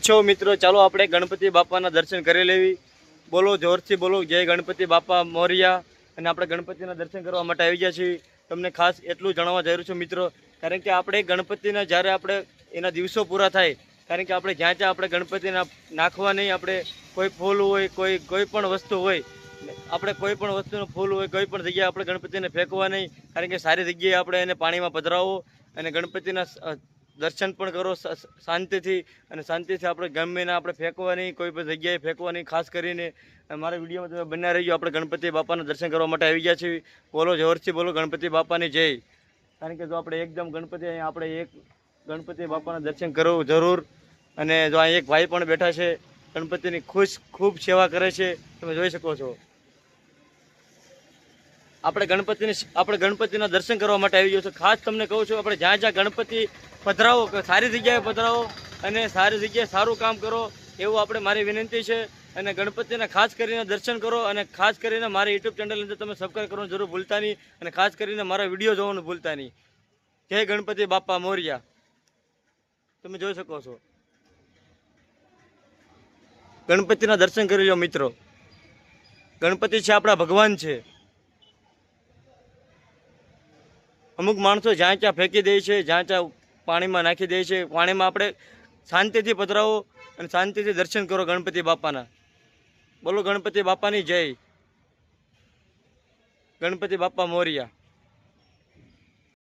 છો મિત્રો? ચાલો આપણે ગણપતિ બાપાના દર્શન કરી લેવી. બોલો, જોરથી બોલો. જય ગણપતિ બાપા મોરિયા. અને આપણે ગણપતિના દર્શન કરવા માટે આવી ગયા છીએ. તમને ખાસ એટલું જણાવવા જરૂર છું મિત્રો, કારણ કે આપણે ગણપતિના, જ્યારે આપણે એના દિવસો પૂરા થાય, કારણ કે આપણે જ્યાં ત્યાં આપણે ગણપતિના નાખવા નહીં, આપણે કોઈ ફૂલ હોય, કોઈ કોઈ પણ વસ્તુ હોય, આપણે કોઈ પણ વસ્તુનું ફૂલ હોય, કોઈ પણ જગ્યાએ આપણે ગણપતિને ફેંકવા નહીં, કારણ કે સારી જગ્યાએ આપણે એને પાણીમાં પધરાવો અને ગણપતિના દર્શન પણ કરો શાંતિથી. અને શાંતિથી આપણે ગમે આપણે ફેંકવા નહીં કોઈ પણ જગ્યાએ ફેંકવા નહીં ખાસ કરીને મારા વિડીયોમાં તમે બન્યા રહીજો. આપણે ગણપતિ બાપાના દર્શન કરવા માટે આવી ગયા છીએ. બોલો, જોરથી બોલો, ગણપતિ બાપાની જય. કારણ કે જો આપણે એકદમ ગણપતિ અહીંયા આપણે એક ગણપતિ બાપાના દર્શન કરવું જરૂર. અને જો અહીં એક ભાઈ પણ બેઠા છે, ગણપતિની ખુશ, ખૂબ સેવા કરે છે. તમે જોઈ શકો છો. આપણે ગણપતિની આપણે ગણપતિના દર્શન કરવા માટે આવી છે. ખાસ તમને કહું છું, આપણે જ્યાં જ્યાં ગણપતિ પધરાવો સારી જગ્યાએ પધરાવો અને સારી જગ્યાએ સારું કામ કરો, એવું આપણે મારી વિનંતી છે. અને ગણપતિના ખાસ કરીને દર્શન કરો અને ખાસ કરીને મારી યુટ્યુબ ચેનલ અંદર તમે સબસ્ક્રાઈબ કરવાનું જરૂર ભૂલતા નહીં અને ખાસ કરીને મારા વીડિયો જોવાનું ભૂલતા નહીં. જય ગણપતિ બાપા મોર્યા. તમે જોઈ શકો છો. ગણપતિના દર્શન કરી લો મિત્રો. ગણપતિ છે આપણા ભગવાન છે. અમુક માણસો જ્યાં ત્યાં ફેંકી દે છે જ્યાં ત્યાં પાણીમાં નાખી દે છે. પાણીમાં આપણે શાંતિથી પધરાવો અને શાંતિથી દર્શન કરો ગણપતિ બાપાના. બોલો ગણપતિ બાપાની જય. ગણપતિ બાપા મોરિયા.